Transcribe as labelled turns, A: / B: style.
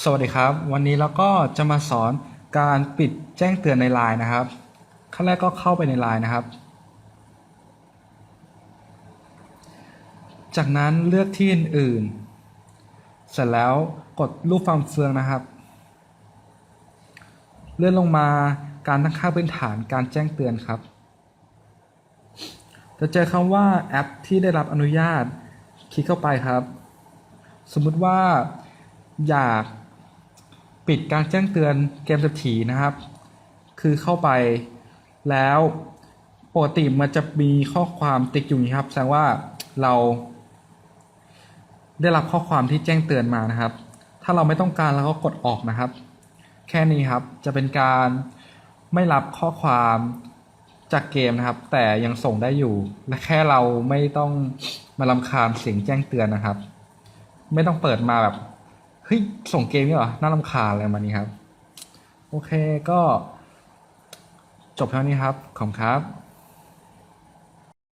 A: สวัสดีครับ วันนี้เราก็จะมาสอนการปิดแจ้งเตือนในไลน์นะครับ ขั้นแรกก็เข้าไปในไลน์นะครับ จากนั้นเลือกที่อื่นๆเสร็จแล้วกดรูปฟังเฟืองนะครับ เลื่อนลงมาการตั้งค่าพื้นฐานการแจ้งเตือนครับ จะเจอคำว่าแอปที่ได้รับอนุญาต คลิกเข้าไปครับ สมมุติว่าอยาก ปิดการแจ้งเตือนเกมเศรษฐีนะครับ คือเข้าไปแล้วปกติมันจะมีข้อความติ๊กอยู่นี้ครับ แสดงว่าเรา ได้รับข้อความที่แจ้งเตือนมานะครับ ถ้าเราไม่ต้องการเราก็กดออกนะครับ แค่นี้ครับจะเป็นการไม่รับข้อความจากเกมนะครับ แต่ยังส่งได้อยู่ และแค่เราไม่ต้องมาลำคาญเสียงแจ้งเตือนนะครับ ไม่ต้องเปิดมาแบบ เฮ้ยส่งเกมนี่หรอน่ารำคาญอะไรมานี้ครับ โอเคก็ จบเท่านี้ครับ ขอบคุณครับ